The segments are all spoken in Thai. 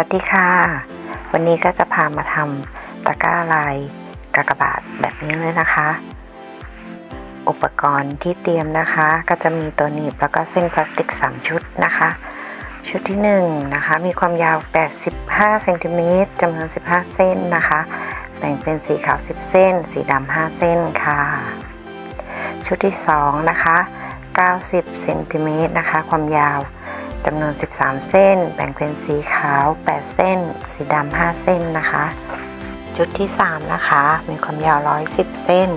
วัสดีค่ะ วันนี้ก็จะพามาทำตะกร้าลายกากบาทแบบนี้เลยนะคะ อุปกรณ์ที่เตรียมนะคะ ก็จะมีตัวหนีบแล้วก็เส้นพลาสติก 3 ชุดนะคะ ชุดที่1นะคะมีความยาว 85เซนติเมตรจำนวน 15 เส้นนะคะ แบ่งเป็นสีขาว 10 เส้น สีดำ5เส้นค่ะ ชุดที่2นะคะ90เซนติเมตรนะคะ ความยาว จำนวน 13 เส้น แบ่งเป็นสีขาว 8 เส้น สีดำ 5 เส้นนะคะชุดที่ 3 นะคะ มีความยาว 110 เส้น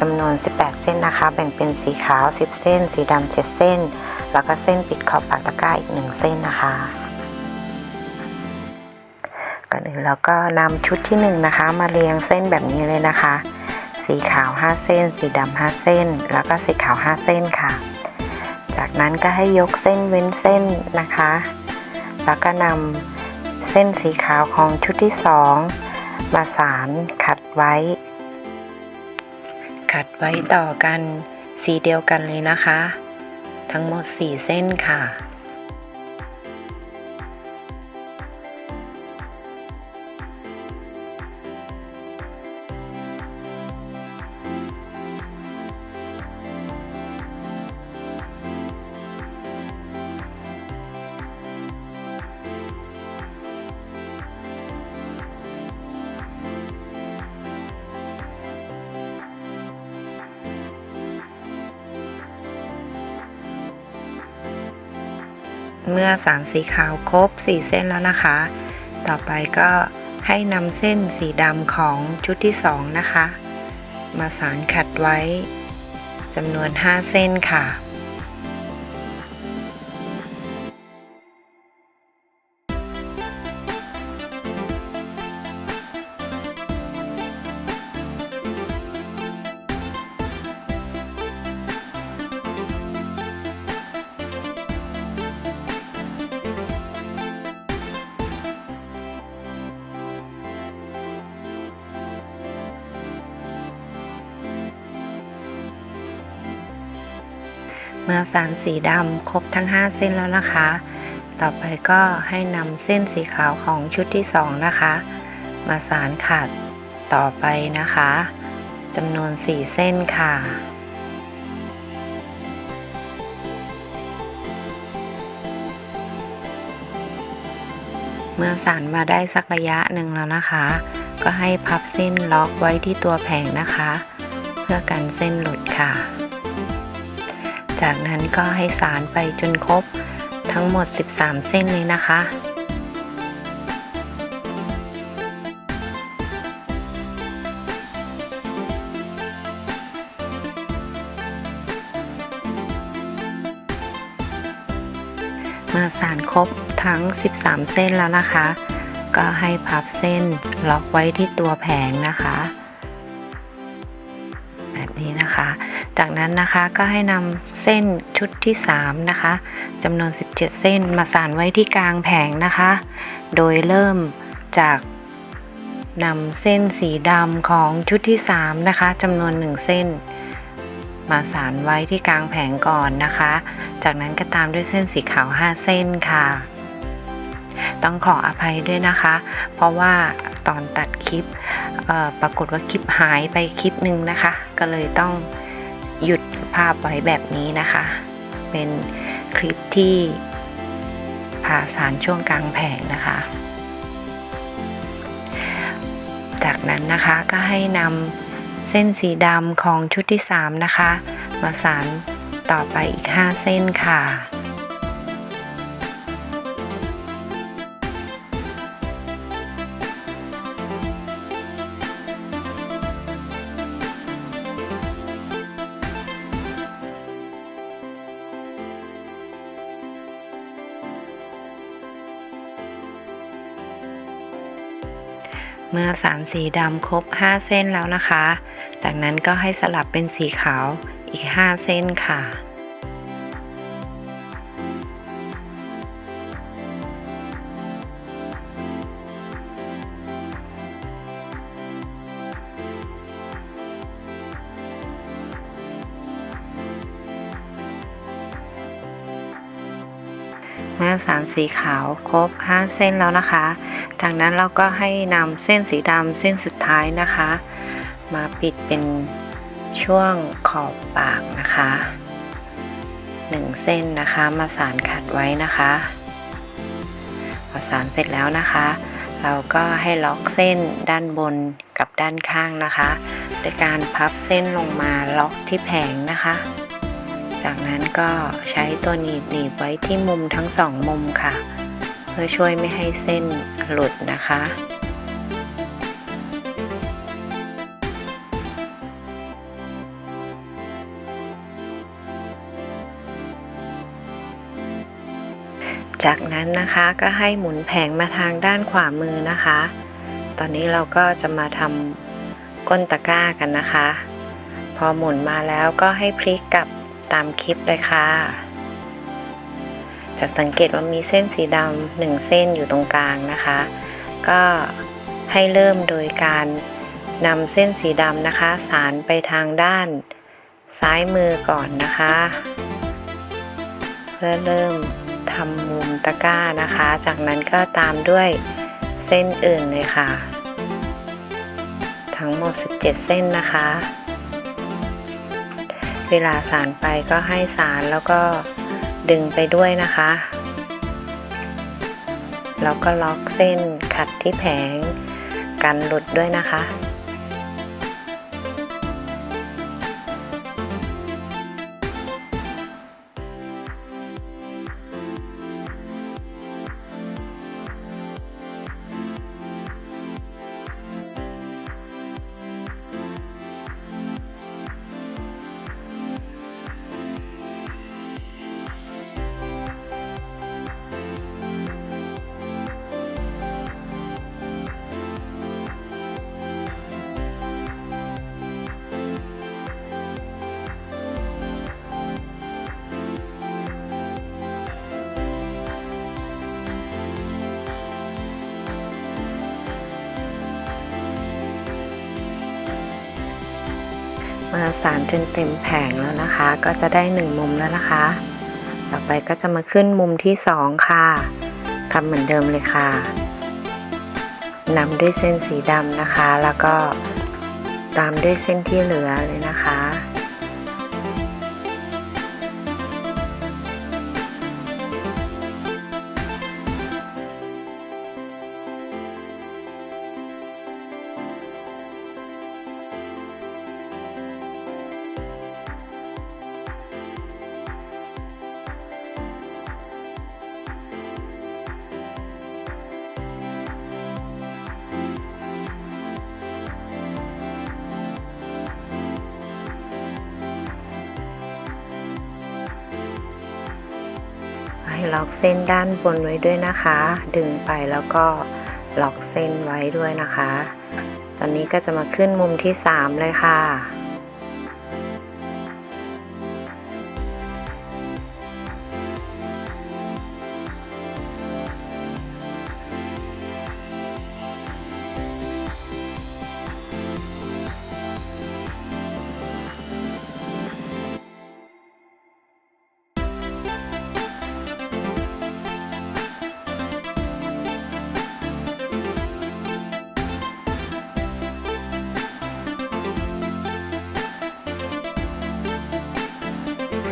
จำนวน 18 เส้นนะคะ แบ่งเป็นสีขาว 10 เส้น สีดำ 7 เส้น แล้วก็เส้นปิดขอบปากตะกร้าอีก 1 เส้นนะคะก่อนอื่นเราก็นำชุดที่ 1 นะคะ มาเรียงเส้นแบบนี้เลยนะคะ สีขาว 5 เส้น สีดำ 5 เส้น แล้วก็สีขาว 5 เส้นค่ะ นั้นก็ให้ยกเส้นเว้นเส้นนะคะ แล้วก็นำเส้นสีขาวของชุดที่ 2 มาสานขัดไว้ ขัดไว้ต่อกันสีเดียวกันเลยนะคะ ทั้งหมด 4 เส้นค่ะ เมื่อสารสีขาวครบ 4 เส้นแล้วนะคะ ต่อไปก็ให้นำเส้นสีดำของชุดที่ 2 นะคะ มาสารขัดไว้จำนวน 5 เส้นค่ะ เมื่อสารสีดำครบทั้ง 5 เส้นแล้วนะคะ ต่อไปก็ให้นำเส้นสีขาวของชุดที่ 2 นะคะ มาสารขัดต่อไปนะคะจำนวน 4 เส้นค่ะเมื่อสารมาได้สักระยะหนึ่งแล้วนะคะ ก็ให้พับเส้นล็อกไว้ที่ตัวแผงนะคะ เพื่อกันเส้นหลุดค่ะ จากนั้นก็ให้สารไปจนครบทั้งหมด 13 เส้นเลยนะคะ เมื่อสารครบทั้ง 13 เส้นแล้วนะคะ ก็ให้พับเส้นล็อกไว้ที่ตัวแผงนะคะ แบบนี้นะคะ จากนั้นนะคะก็ให้นำเส้นชุดที่3นะคะจำนวน 17 เส้นมาสานไว้ที่กลางแผงนะคะ โดยเริ่มจากนำเส้นสีดำของชุดที่3นะคะจำนวน 1 เส้น มาสานไว้ที่กลางแผงก่อนนะคะ จากนั้นก็ตามด้วยเส้นสีขาว 5 เส้นค่ะ ต้องขออภัยด้วยนะคะ เพราะว่าตอนตัดคลิปปรากฏว่าคลิปหายไปคลิปหนึ่งนะคะ ก็เลยต้อง หยุดภาพไว้แบบนี้นะคะ เป็นคลิปที่ผ่าสารช่วงกลางแผงนะคะ จากนั้นนะคะก็ให้นำเส้นสีดำของชุดที่ 3 นะคะ มาสารต่อไปอีก 5 เส้นค่ะ เมื่อสารสีดำครบ 5 เส้นแล้วนะคะ จากนั้นก็ให้สลับเป็นสีขาวอีก 5 เส้นค่ะเมื่อสารสีขาวครบ 5 เส้นแล้วนะคะ จากนั้นเราก็ให้นำเส้นสีดำเส้นสุดท้ายนะคะ มาปิดเป็นช่วงขอบปากนะคะหนึ่งเส้นนะคะมาสานขัดไว้นะคะพอสานเสร็จแล้วนะคะ เราก็ให้ล็อกเส้นด้านบนกับด้านข้างนะคะโดยการพับเส้นลงมาล็อกที่แผงนะคะ จากนั้นก็ใช้ตัวหนีบหนีบไว้ที่มุมทั้งสองมุมค่ะ เพื่อช่วยไม่ให้เส้นหลุดนะคะ จากนั้นนะคะก็ให้หมุนแผงมาทางด้านขวามือนะคะ ตอนนี้เราก็จะมาทำก้นตะกร้ากันนะคะ พอหมุนมาแล้วก็ให้พลิกกลับตามคลิปเลยค่ะ จะสังเกตว่ามีเส้นสีดำหนึ่งเส้นอยู่ตรงกลางนะคะ ก็ให้เริ่มโดยการนำเส้นสีดำนะคะ สารไปทางด้านซ้ายมือก่อนนะคะ เพื่อเริ่มทำมุมตะกร้านะคะ จากนั้นก็ตามด้วยเส้นอื่นเลยค่ะ ทั้งหมด 17 เส้นนะคะ เวลาสารไปก็ให้สารแล้วก็ ดึงไปด้วยนะคะ แล้วก็ล็อกเส้นขัดที่แผงกันหลุดด้วยนะคะ มาสารจนเต็มแผงแล้วนะคะ ก็จะได้หนึ่งมุมแล้วนะคะ ต่อไปก็จะมาขึ้นมุมที่สองค่ะทำเหมือนเดิมเลยค่ะนำด้วยเส้นสีดำนะคะ แล้วก็ตามด้วยเส้นที่เหลือเลยนะคะ ให้ล็อกเส้นด้านบนไว้ด้วยนะคะ ดึงไปแล้วก็ล็อกเส้นไว้ด้วยนะคะ ตอนนี้ก็จะมาขึ้นมุมที่ 3 เลยค่ะ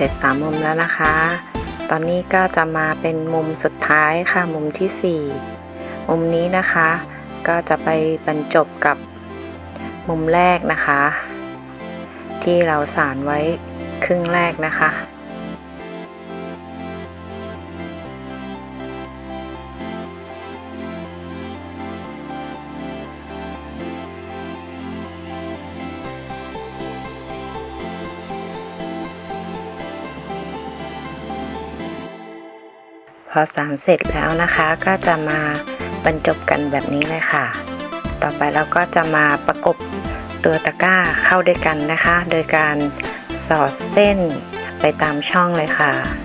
ร็จสามมุมแล้วนะคะ ตอนนี้ก็จะมาเป็นมุมสุดท้ายค่ะมุมที่ 4 มุมนี้นะคะ ก็จะไปบรรจบกับมุมแรกนะคะ ที่เราสานไว้ครึ่งแรกนะคะ พอสารเสร็จแล้วนะคะก็จะมาบรรจบกันแบบนี้เลยค่ะ ต่อไปเราก็จะมาประกบตัวตะกร้าเข้าด้วยกันนะคะ โดยการสอดเส้นไปตามช่องเลยค่ะ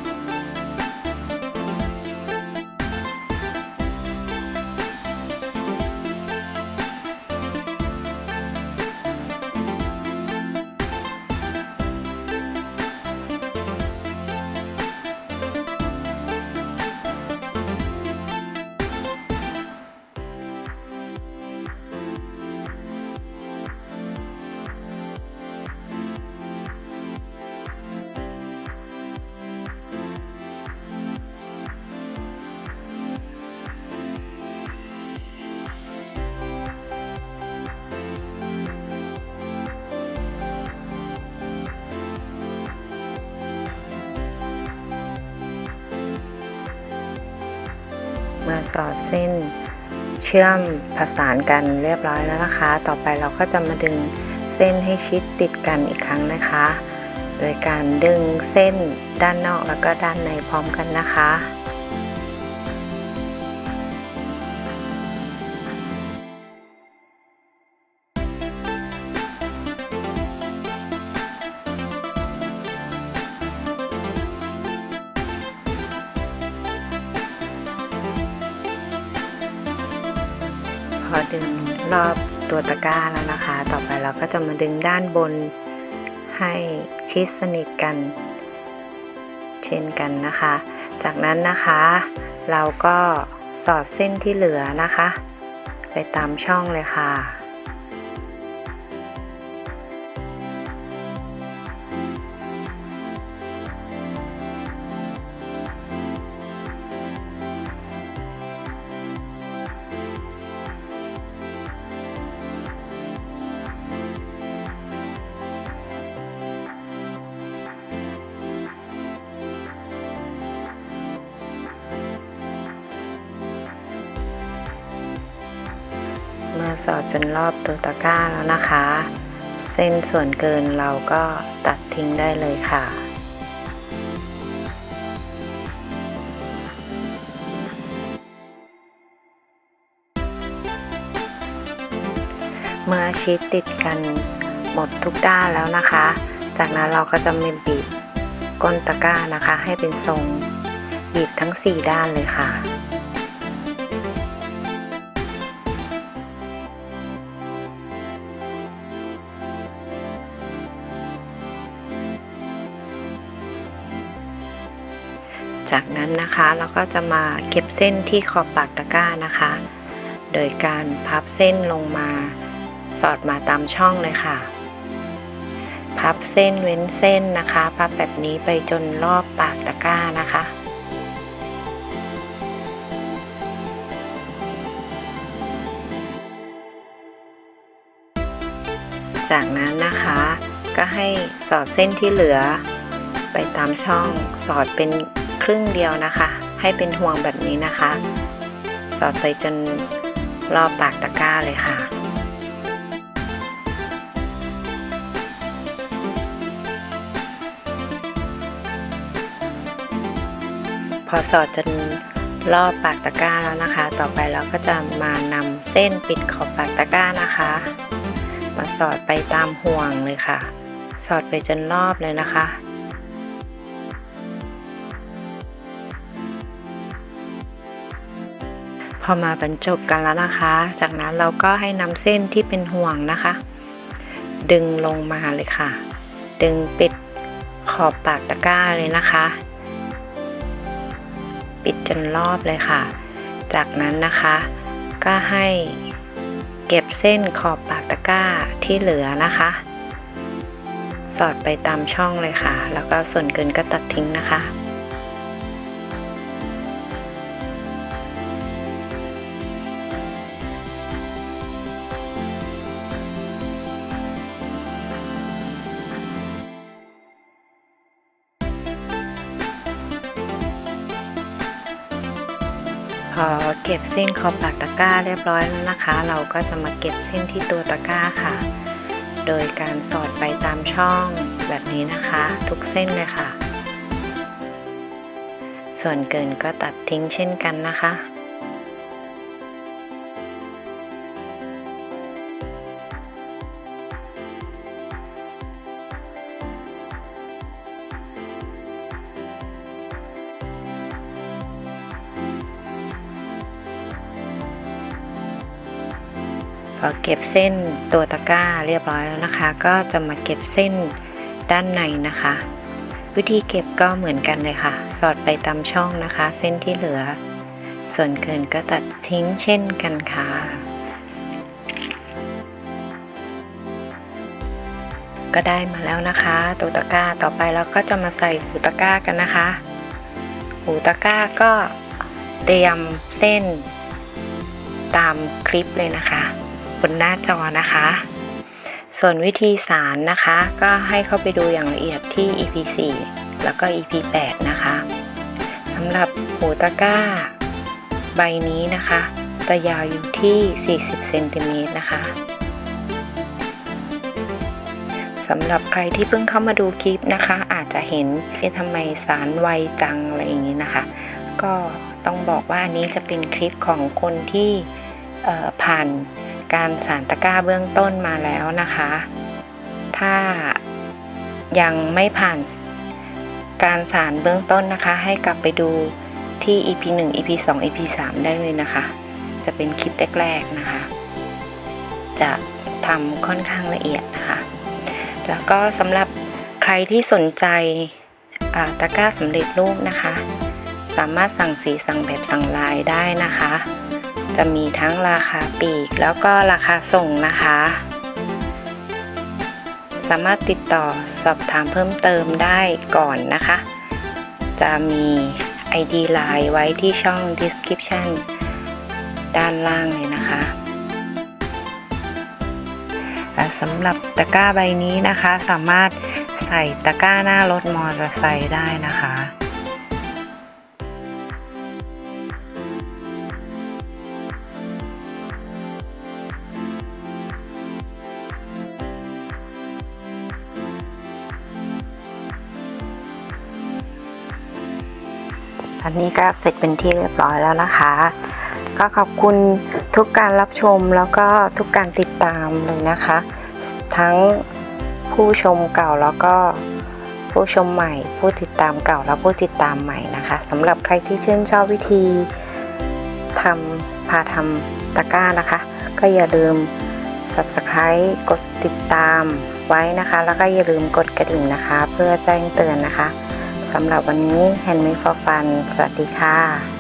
สอดเส้นเชื่อมผสานกันเรียบร้อยแล้วนะคะ ต่อไปเราก็จะมาดึงเส้นให้ชิดติดกันอีกครั้งนะคะ โดยการดึงเส้นด้านนอกแล้วก็ด้านในพร้อมกันนะคะ พอดึงรอบตัวตะกร้าแล้วนะคะ ต่อไปเราก็จะมาดึงด้านบนให้ชิดสนิทกัน เช่นกันนะคะ จากนั้นนะคะ เราก็สอดเส้นที่เหลือนะคะ ไปตามช่องเลยค่ะ สอดจนรอบตัวตะกร้าแล้วนะคะ เส้นส่วนเกินเราก็ตัดทิ้งได้เลยค่ะเมื่อชิดติดกันหมดทุกด้านแล้วนะคะ จากนั้นเราก็จะมาบีบก้นตะกร้านะคะ ให้เป็นทรงบีบทั้ง 4 ด้านเลยค่ะ นั้นนะคะเราก็จะมาเก็บเส้นที่ขอบปากตะกร้านะคะ โดยการพับเส้นลงมาสอดมาตามช่องเลยค่ะ พับเส้นเว้นเส้นนะคะ พับแบบนี้ไปจนรอบปากตะกร้านะคะจากนั้นนะคะก็ให้สอดเส้นที่เหลือ ไปตามช่องสอดเป็น รึ่งเดียวนะคะ ให้เป็นห่วงแบบนี้นะคะ สอดไปจนรอบปากตะกร้าเลยค่ะพอสอดจนรอบปากตะกร้าแล้วนะคะ ต่อไปเราก็จะมานำเส้นปิดขอบปากตะกร้านะคะ มาสอดไปตามห่วงเลยค่ะ สอดไปจนรอบเลยนะคะ อมาบรรจบกันแล้วนะคะ จากนั้นเราก็ให้นำเส้นที่เป็นห่วงนะคะ ดึงลงมาเลยค่ะ ดึงปิดขอบปากตะกร้าเลยนะคะ ปิดจนรอบเลยค่ะ จากนั้นนะคะ ก็ให้เก็บเส้นขอบปากตะกร้าที่เหลือนะคะ สอดไปตามช่องเลยค่ะ แล้วก็ส่วนเกินก็ตัดทิ้งนะคะ พอเก็บเส้นขอบปากตะกร้าเรียบร้อยแล้วนะคะ เราก็จะมาเก็บเส้นที่ตัวตะกร้าค่ะ โดยการสอดไปตามช่องแบบนี้นะคะ ทุกเส้นเลยค่ะ ส่วนเกินก็ตัดทิ้งเช่นกันนะคะ พอเก็บเส้นตัวตะกร้าเรียบร้อยแล้วนะคะ ก็จะมาเก็บเส้นด้านในนะคะ วิธีเก็บก็เหมือนกันเลยค่ะ สอดไปตามช่องนะคะ เส้นที่เหลือ ส่วนเกินก็ตัดทิ้งเช่นกันค่ะก็ได้มาแล้วนะคะตัวตะกร้าต่อไปเราก็จะมาใส่หูตะกร้ากันนะคะ หูตะกร้าก็เตรียมเส้นตามคลิปเลยนะคะ บนหน้าจอนะคะ ส่วนวิธีสารนะคะก็ให้เข้าไปดูอย่างละเอียดที่ EP 4แล้วก็ EP 8นะคะสำหรับหูตะกร้า ใบนี้นะคะจะยาวอยู่ที่ 40เซนติเมตรนะคะสำหรับใครที่เพิ่งเข้ามาดูคลิปนะคะ อาจจะเห็นเอ๊ะทำไมสารไวจังอะไรอย่างนี้นะคะ ก็ต้องบอกว่าอันนี้จะเป็นคลิปของคนที่ผ่าน การสารตะกร้าเบื้องต้นมาแล้วนะคะ ถ้ายังไม่ผ่านการสารเบื้องต้นนะคะ ให้กลับไปดูที่ EP 1 EP 2 EP 3 ได้เลยนะคะ จะเป็นคลิปแรกๆนะคะ จะทำค่อนข้างละเอียดนะคะ แล้วก็สำหรับใครที่สนใจตะกร้าสำเร็จรูปนะคะ สามารถสั่งสีสั่งแบบสั่งลายได้นะคะ จะมีทั้งราคาปลีก แล้วก็ราคาส่งนะคะ สามารถติดต่อสอบถามเพิ่มเติมได้ก่อนนะคะ จะมี ID Line ไว้ที่ช่อง description ด้านล่างเลยนะคะอะสำหรับตะกร้าใบนี้นะคะ สามารถใส่ตะกร้าหน้ารถมอเตอร์ไซค์ได้นะคะ นนี้ก็เสร็จเป็นที่เรียบร้อยแล้วนะคะ ก็ขอบคุณทุกการรับชมแล้วก็ทุกการติดตามเลยนะคะ ทั้งผู้ชมเก่าแล้วก็ผู้ชมใหม่ ผู้ติดตามเก่าแล้วผู้ติดตามใหม่นะคะสำหรับใครที่ชื่นชอบวิธีทำพาทำตะกร้านะคะ ก็อย่าลืม subscribe กดติดตามไว้นะคะ แล้วก็อย่าลืมกดกระดิ่งนะคะ เพื่อแจ้งเตือนนะคะ สำหรับวันนี้ Handmade for Fun สวัสดีค่ะ